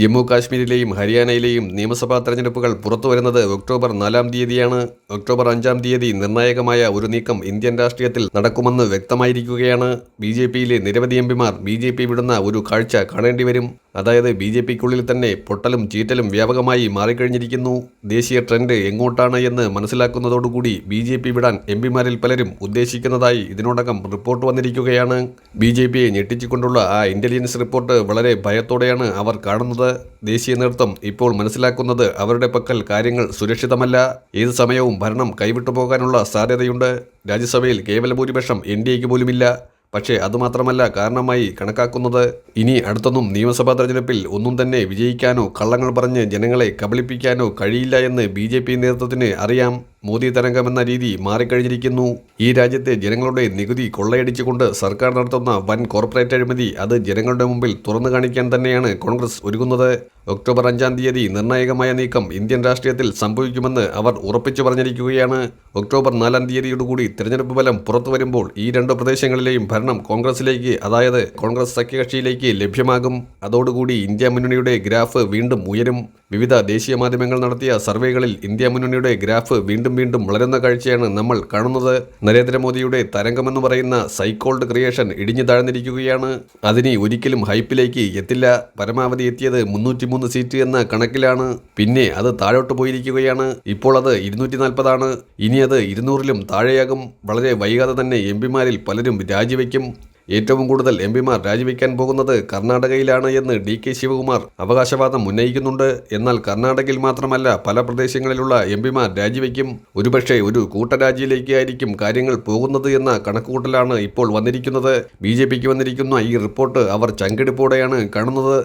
ജമ്മു കാശ്മീരിലെയും ഹരിയാനയിലെയും നിയമസഭാ തെരഞ്ഞെടുപ്പുകൾ പുറത്തുവരുന്നത് ഒക്ടോബർ നാലാം തീയതിയാണ്. ഒക്ടോബർ അഞ്ചാം തീയതി നിർണായകമായ ഒരു നീക്കം ഇന്ത്യൻ രാഷ്ട്രീയത്തിൽ നടക്കുമെന്ന് വ്യക്തമായിരിക്കുകയാണ്. ബി ജെ പിയിലെ നിരവധി എംപിമാർ ബി ജെ പി വിടുന്ന ഒരു കാഴ്ച കാണേണ്ടി വരും അതായത് ബി ജെ പിക്കുള്ളിൽ തന്നെ പൊട്ടലും ചീറ്റലും വ്യാപകമായി മാറിക്കഴിഞ്ഞിരിക്കുന്നു. ദേശീയ ട്രെൻഡ് എങ്ങോട്ടാണ് എന്ന് മനസ്സിലാക്കുന്നതോടുകൂടി ബി ജെ പി വിടാൻ എം പിമാരിൽ പലരും ഉദ്ദേശിക്കുന്നതായി ഇതിനോടകം റിപ്പോർട്ട് വന്നിരിക്കുകയാണ്. ബി ജെ പിയെ ഞെട്ടിച്ചുകൊണ്ടുള്ള ആ ഇന്റലിജൻസ് റിപ്പോർട്ട് വളരെ ഭയത്തോടെയാണ് അവർ കാണുന്നത്. ദേശീയ നേതൃത്വം ഇപ്പോൾ മനസ്സിലാക്കുന്നത് അവരുടെ പക്കൽ കാര്യങ്ങൾ സുരക്ഷിതമല്ല. ഏത് സമയവും ഭരണം കൈവിട്ടു പോകാനുള്ള സാധ്യതയുണ്ട്. രാജ്യസഭയിൽ കേവല ഭൂരിപക്ഷം എൻ ഡി എക്ക് പോലുമില്ല. പക്ഷേ അതുമാത്രമല്ല കാരണമായി കണക്കാക്കുന്നത് ഇനി അടുത്തൊന്നും നിയമസഭാ തെരഞ്ഞെടുപ്പിൽ ഒന്നും തന്നെ വിജയിക്കാനോ കള്ളങ്ങൾ പറഞ്ഞ് ജനങ്ങളെ കബളിപ്പിക്കാനോ കഴിയില്ല എന്ന് ബി നേതൃത്വത്തിന് അറിയാം. മോദി തരംഗമെന്ന രീതി മാറിക്കഴിഞ്ഞിരിക്കുന്നു. ഈ രാജ്യത്തെ ജനങ്ങളുടെ നികുതി കൊള്ളയടിച്ചുകൊണ്ട് സർക്കാർ നടത്തുന്ന വൻ കോർപ്പറേറ്റ് അഴിമതി അത് ജനങ്ങളുടെ മുമ്പിൽ തുറന്നു കാണിക്കാൻ തന്നെയാണ് കോൺഗ്രസ് ഒരുങ്ങുന്നത്. ഒക്ടോബർ അഞ്ചാം തീയതി നിർണായകമായ നീക്കം ഇന്ത്യൻ രാഷ്ട്രീയത്തിൽ സംഭവിക്കുമെന്ന് അവർ ഉറപ്പിച്ചു പറഞ്ഞിരിക്കുകയാണ്. ഒക്ടോബർ നാലാം തീയതിയോടുകൂടി തിരഞ്ഞെടുപ്പ് ഫലം പുറത്തു വരുമ്പോൾ ഈ രണ്ട് പ്രദേശങ്ങളിലെയും ഭരണം കോൺഗ്രസിലേക്ക് അതായത് കോൺഗ്രസ് സഖ്യകക്ഷിയിലേക്ക് ലഭ്യമാകും. അതോടുകൂടി ഇന്ത്യ മുന്നണിയുടെ ഗ്രാഫ് വീണ്ടും ഉയരും. വിവിധ ദേശീയ മാധ്യമങ്ങൾ നടത്തിയ സർവേകളിൽ ഇന്ത്യ മുന്നണിയുടെ ഗ്രാഫ് വീണ്ടും വീണ്ടും വളരുന്ന കാഴ്ചയാണ് നമ്മൾ കാണുന്നത്. നരേന്ദ്രമോദിയുടെ തരംഗമെന്ന് പറയുന്ന സൈക്കോൾഡ് ക്രിയേഷൻ ഇടിഞ്ഞു താഴ്ന്നിരിക്കുകയാണ്. അതിനി ഒരിക്കലും ഹൈപ്പിലേക്ക് എത്തില്ല. പരമാവധി എത്തിയത് മുന്നൂറ്റിമൂന്ന് സീറ്റ് എന്ന കണക്കിലാണ്. പിന്നെ അത് താഴോട്ട് പോയിരിക്കുകയാണ്. ഇപ്പോൾ അത് ഇരുന്നൂറ്റി നാൽപ്പതാണ് ഇനി അത് ഇരുന്നൂറിലും താഴെയാകും. വളരെ വൈകാതെ തന്നെ എം പിമാരിൽ പലരും രാജിവെക്കും. ഏറ്റവും കൂടുതൽ എം പിമാർ രാജിവെക്കാൻ പോകുന്നത് കർണാടകയിലാണ് എന്ന് ഡി കെ ശിവകുമാർ അവകാശവാദം ഉന്നയിക്കുന്നുണ്ട്. എന്നാൽ കർണാടകയിൽ മാത്രമല്ല പല പ്രദേശങ്ങളിലുള്ള എം പിമാർ രാജിവെക്കും. ഒരുപക്ഷെ ഒരു കൂട്ടരാജിയിലേക്ക് ആയിരിക്കും കാര്യങ്ങൾ പോകുന്നത് എന്ന കണക്കുകൂട്ടലാണ് ഇപ്പോൾ വന്നിരിക്കുന്നത്. ബി ജെ പിക്ക് വന്നിരിക്കുന്ന ഈ റിപ്പോർട്ട് അവർ ചങ്കെടുപ്പോടെയാണ് കാണുന്നത്.